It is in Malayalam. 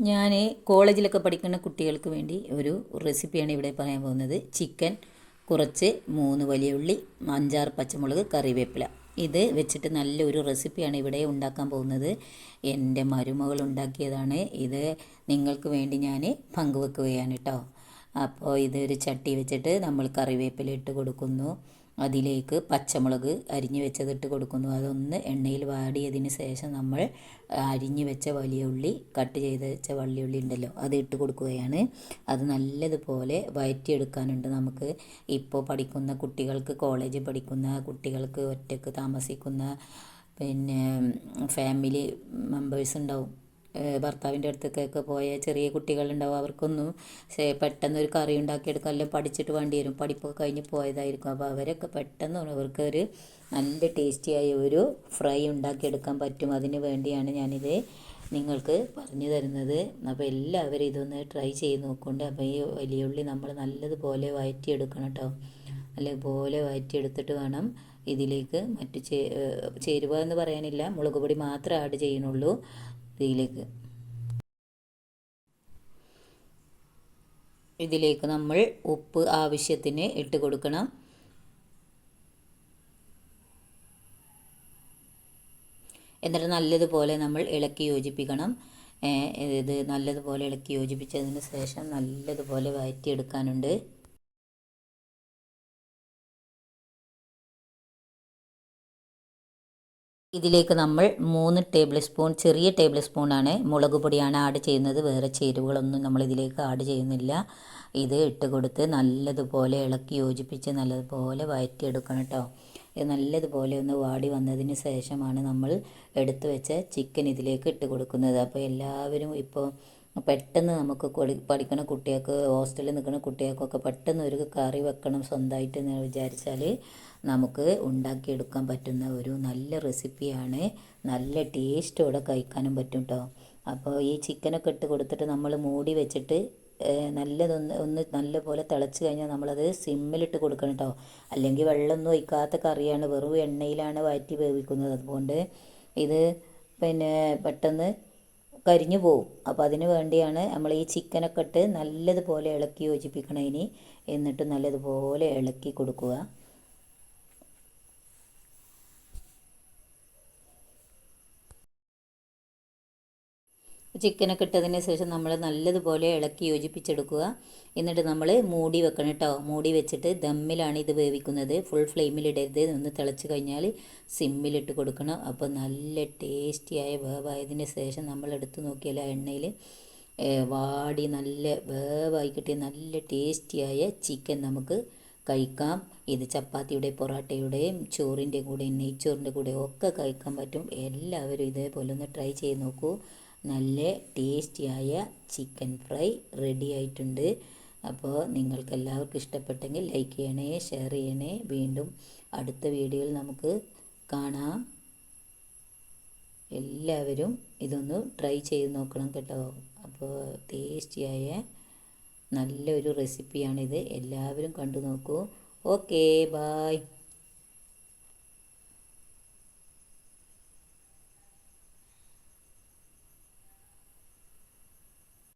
ഞാൻ കോളേജിലൊക്കെ പഠിക്കുന്ന കുട്ടികൾക്ക് വേണ്ടി ഒരു റെസിപ്പിയാണ് ഇവിടെ പറയാൻ പോകുന്നത്. ചിക്കൻ കുറച്ച് മൂന്ന് വലിയ ഉള്ളി അഞ്ചാറ് പച്ചമുളക് കറിവേപ്പില. ഇത് വെച്ചിട്ട് നല്ലൊരു റെസിപ്പിയാണ് ഇവിടെ ഉണ്ടാക്കാൻ പോകുന്നത്. എന്റെ മരുമകൾ ഉണ്ടാക്കിയതാണ്. ഇത് നിങ്ങൾക്ക് വേണ്ടി ഞാൻ പങ്കുവെക്കുകയാണ് കേട്ടോ. അപ്പോൾ ഇതൊരു ചട്ടി വെച്ചിട്ട് നമ്മൾ കറിവേപ്പില ഇട്ട് കൊടുക്കുന്നു. അതിലേക്ക് പച്ചമുളക് അരിഞ്ഞു വെച്ചതിട്ട് കൊടുക്കുന്നു. അതൊന്ന് എണ്ണയിൽ വാടിയതിന് ശേഷം നമ്മൾ അരിഞ്ഞു വെച്ച വലിയ ഉള്ളി കട്ട് ചെയ്ത് വെച്ച ഉള്ളി ഉണ്ടല്ലോ അത് ഇട്ട് കൊടുക്കുകയാണ്. അത് നല്ലതുപോലെ വയറ്റിയെടുക്കാനുണ്ട് നമുക്ക്. ഇപ്പോൾ പഠിക്കുന്ന കുട്ടികൾക്ക് കോളേജിൽ പഠിക്കുന്ന കുട്ടികൾക്ക് ഒറ്റയ്ക്ക് താമസിക്കുന്ന പിന്നെ ഫാമിലി മെമ്പേഴ്സ് ഉണ്ടാവും. ഭർത്താവിന്റെ അടുത്തേക്കൊക്കെ പോയ ചെറിയ കുട്ടികളുണ്ടാവും. അവർക്കൊന്നും പെട്ടെന്ന് ഒരു കറി ഉണ്ടാക്കിയെടുക്കാൻ എല്ലാം പഠിച്ചിട്ട് വേണ്ടി വരും. പഠിപ്പൊക്കെ കഴിഞ്ഞ് പോയതായിരിക്കും. അപ്പോൾ അവരൊക്കെ പെട്ടെന്ന് അവർക്കൊരു നല്ല ടേസ്റ്റിയായ ഒരു ഫ്രൈ ഉണ്ടാക്കിയെടുക്കാൻ പറ്റും. അതിന് വേണ്ടിയാണ് ഞാനിത് നിങ്ങൾക്ക് പറഞ്ഞു തരുന്നത്. അപ്പോൾ എല്ലാവരും ഇതൊന്ന് ട്രൈ ചെയ്ത് നോക്കുന്നുണ്ട്. അപ്പോൾ ഈ വലിയ ഉള്ളി നമ്മൾ നല്ലതുപോലെ വഴറ്റിയെടുക്കണം കേട്ടോ. നല്ലതുപോലെ വഴറ്റിയെടുത്തിട്ട് വേണം ഇതിലേക്ക് മറ്റ് ചേരുവ എന്ന് പറയാനില്ല. മുളക് പൊടി മാത്രമേ ആഡ് ചെയ്യുന്നുള്ളൂ. ഇതിലേക്ക്. ഇതിലേക്ക് നമ്മൾ ഉപ്പ് ആവശ്യത്തിന് ഇട്ട് കൊടുക്കണം. എന്നിട്ട് നല്ലതുപോലെ നമ്മൾ ഇളക്കി യോജിപ്പിക്കണം. ഇത് നല്ലതുപോലെ ഇളക്കി യോജിപ്പിച്ചതിന് ശേഷം നല്ലതുപോലെ വഴറ്റിയെടുക്കാനുണ്ട് ഇതിലേക്ക് നമ്മൾ മൂന്ന് ടേബിൾ സ്പൂൺ ചെറിയ ടേബിൾ സ്പൂണാണ് മുളക് പൊടിയാണ് ആഡ് ചെയ്യുന്നത്. വേറെ ചേരുവകളൊന്നും നമ്മൾ ഇതിലേക്ക് ആഡ് ചെയ്യുന്നില്ല. ഇത് ഇട്ട് കൊടുത്ത് നല്ലതുപോലെ ഇളക്കി യോജിപ്പിച്ച് നല്ലതുപോലെ വഴറ്റിയെടുക്കണം കേട്ടോ. ഇത് നല്ലതുപോലെ ഒന്ന് വാടി വന്നതിന് ശേഷമാണ് നമ്മൾ എടുത്തു വെച്ച ചിക്കൻ ഇതിലേക്ക് ഇട്ട് കൊടുക്കുന്നത്. അപ്പോൾ എല്ലാവരും ഇപ്പോൾ പെട്ടെന്ന് നമുക്ക് പഠിക്കുന്ന കുട്ടികൾക്ക് ഹോസ്റ്റലിൽ നിൽക്കുന്ന കുട്ടികൾക്കൊക്കെ പെട്ടെന്ന് ഒരു കറി വെക്കണം സ്വന്തമായിട്ട് എന്ന് വിചാരിച്ചാൽ നമുക്ക് ഉണ്ടാക്കിയെടുക്കാൻ പറ്റുന്ന ഒരു നല്ല റെസിപ്പിയാണ്. നല്ല ടേസ്റ്റോടെ കഴിക്കാനും പറ്റും കേട്ടോ അപ്പോൾ ഈ ചിക്കനൊക്കെ ഇട്ട് കൊടുത്തിട്ട് നമ്മൾ മൂടി വെച്ചിട്ട് നല്ലതൊന്ന് ഒന്ന് നല്ല പോലെ തിളച്ച് കഴിഞ്ഞാൽ നമ്മളത് സിമ്മിലിട്ട് കൊടുക്കണം കേട്ടോ അല്ലെങ്കിൽ വെള്ളമൊന്നും ഒഴിക്കാത്ത കറിയാണ്. വെറും എണ്ണയിലാണ് വാറ്റി വേവിക്കുന്നത്. അതുകൊണ്ട് ഇത് പിന്നെ പെട്ടെന്ന് കരിഞ്ഞു പോവും. അപ്പോൾ അതിന് വേണ്ടിയാണ് നമ്മൾ ഈ ചിക്കനൊക്കെ ഇട്ട് നല്ലതുപോലെ ഇളക്കി യോജിപ്പിക്കണം ഇനി. എന്നിട്ട് നല്ലതുപോലെ ഇളക്കി കൊടുക്കുക. ചിക്കനൊക്കെ ഇട്ടതിന് ശേഷം നമ്മൾ നല്ലതുപോലെ ഇളക്കി യോജിപ്പിച്ചെടുക്കുക. എന്നിട്ട് നമ്മൾ മൂടി വെക്കണം കേട്ടോ. മൂടി വെച്ചിട്ട് ദമ്മിലാണ് ഇത് വേവിക്കുന്നത്. ഫുൾ ഫ്ലെയിമിലിടരുത് ഒന്ന് തിളച്ച് കഴിഞ്ഞാൽ സിമ്മിലിട്ട് കൊടുക്കണം. അപ്പോൾ നല്ല ടേസ്റ്റിയായ വേവായതിന് ശേഷം നമ്മൾ എടുത്ത് നോക്കിയാൽ ആ എണ്ണയിൽ വാടി നല്ല വേവായി കിട്ടിയ നല്ല ടേസ്റ്റിയായ ചിക്കൻ നമുക്ക് കഴിക്കാം. ഇത് ചപ്പാത്തിയുടെ പൊറോട്ടയുടെയും ചോറിന്റെ കൂടെയും നെയ്ച്ചോറിന്റെ കൂടെയും ഒക്കെ കഴിക്കാൻ പറ്റും. എല്ലാവരും ഇതേപോലെ ഒന്ന് ട്രൈ ചെയ്ത് നോക്കൂ. നല്ല ടേസ്റ്റിയായ ചിക്കൻ ഫ്രൈ റെഡി ആയിട്ടുണ്ട്. അപ്പോൾ നിങ്ങൾക്ക് എല്ലാവർക്കും ഇഷ്ടപ്പെട്ടെങ്കിൽ ലൈക്ക് ചെയ്യണേ ഷെയർ ചെയ്യണേ. വീണ്ടും അടുത്ത വീഡിയോയിൽ നമുക്ക് കാണാം. എല്ലാവരും ഇതൊന്ന് ട്രൈ ചെയ്ത് നോക്കണം കേട്ടോ. അപ്പോൾ ടേസ്റ്റിയായ നല്ലൊരു റെസിപ്പിയാണിത് എല്ലാവരും കണ്ടു നോക്കൂ. Okay bye